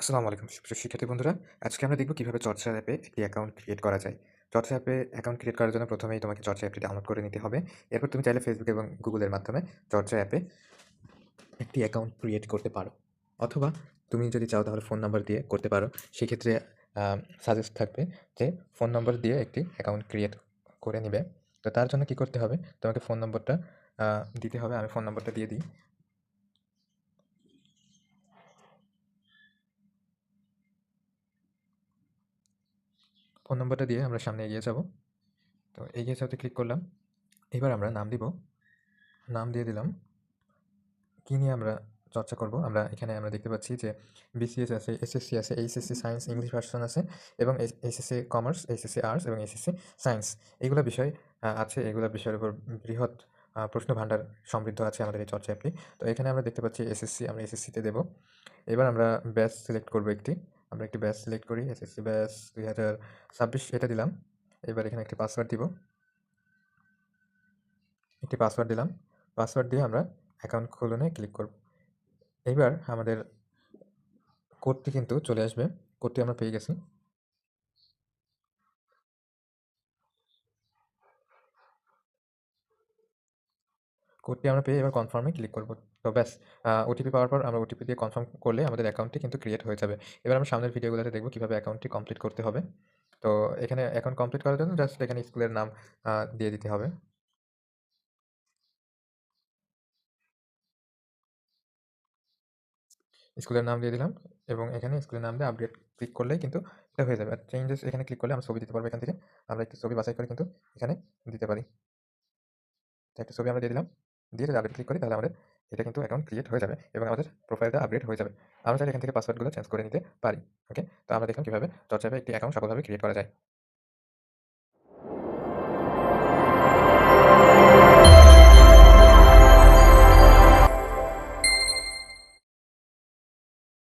আসসালামু আলাইকুম শিক্ষার্থী বন্ধুরা। আজকে আমরা দেখব কীভাবে চর্চা অ্যাপে একটি অ্যাকাউন্ট ক্রিয়েট করা যায়। চর্চা অ্যাপে অ্যাকাউন্ট ক্রিয়েট করার জন্য প্রথমেই তোমাকে চর্চা অ্যাপটি ডাউনলোড করে নিতে হবে। এরপর তুমি চাইলে ফেসবুক এবং গুগলের মাধ্যমে চর্চা অ্যাপে একটি অ্যাকাউন্ট ক্রিয়েট করতে পারো। অথবা তুমি যদি চাও তাহলে ফোন নাম্বার দিয়ে করতে পারো। সেক্ষেত্রে সাজেস্ট থাকবে যে ফোন নম্বর দিয়ে একটি অ্যাকাউন্ট ক্রিয়েট করে নিবে। তো তার জন্য কি করতে হবে? তোমাকে ফোন নম্বরটা দিতে হবে। আমি ফোন নম্বরটা দিয়ে দিই। ফোন নম্বরটা দিয়ে আমরা সামনে এগিয়ে যাব। তো এগিয়ে যাওয়াতে ক্লিক করলাম। এবার আমরা নাম দিব। নাম দিয়ে দিলাম। কী নিয়ে আমরা চর্চা করব? আমরা এখানে আমরা দেখতে পাচ্ছি যে বিসিএস আছে এসএসসি আছে এইচএসসি সায়েন্স ইংলিশ ভার্সন আছে এবং এইচএসসি কমার্স এইচএসসি আর্টস এবং এইচএসসি সায়েন্স এইগুলো বিষয় আছে। এগুলো বিষয়ের উপর বৃহৎ প্রশ্ন ভাণ্ডার সমৃদ্ধ আছে আমাদের এই চর্চা অ্যাপটি তো এখানে আমরা দেখতে পাচ্ছি এসএসসি আমরা এসএসসিতে দেবো। এবার আমরা ব্যাচ সিলেক্ট করব একটি। আমরা একটি ব্যাচ সিলেক্ট করি এসএসসি ব্যাচ দুই হাজার ছাব্বিশ এটা দিলাম। এবার এখানে একটি পাসওয়ার্ড দিব। একটি পাসওয়ার্ড দিলাম। পাসওয়ার্ড দিয়ে আমরা অ্যাকাউন্ট খুলনে ক্লিক করব। এইবার আমাদের কোডটি কিন্তু চলে আসবে। কোডটি আমরা পেয়ে গেছি। কোডটি আমরা পেয়ে এবার কনফার্মে ক্লিক করব। তো ব্যাস ওটিপি পাওয়ার পর আমরা ওটিপি দিয়ে কনফার্ম করলে আমাদের অ্যাকাউন্টটি কিন্তু ক্রিয়েট হয়ে যাবে। এবার আমরা সামনের ভিডিওগুলোতে দেখব কীভাবে অ্যাকাউন্টটি কমপ্লিট করতে হবে। তো এখানে অ্যাকাউন্ট কমপ্লিট করার জন্য জাস্ট এখানে স্কুলের নাম দিয়ে দিতে হবে। স্কুলের নাম দিয়ে দিলাম এবং এখানে স্কুলের নাম দিয়ে আপডেট ক্লিক করলেই কিন্তু এটা হয়ে যাবে। আর চেঞ্জেস এখানে ক্লিক করলে আমরা ছবি দিতে পারব এখান থেকে। আমরা একটি ছবি বাছাই করে কিন্তু এখানে দিতে পারি। একটা ছবি আমরা দিয়ে দিলাম। দিয়ে যদি আপডেট ক্লিক করি, তাহলে আমাদের এটা কিন্তু অ্যাকাউন্ট ক্রিয়েট হয়ে যাবে এবং আমাদের প্রোফাইলটা আপডেট হয়ে যাবে। আমরা চাইলে এখান থেকে পাসওয়ার্ডগুলো চেঞ্জ করে নিতে পারি ওকে তো আমরা দেখলাম কীভাবে চর্চাবে একটি অ্যাকাউন্ট সফলভাবে ক্রিয়েট করা যায়।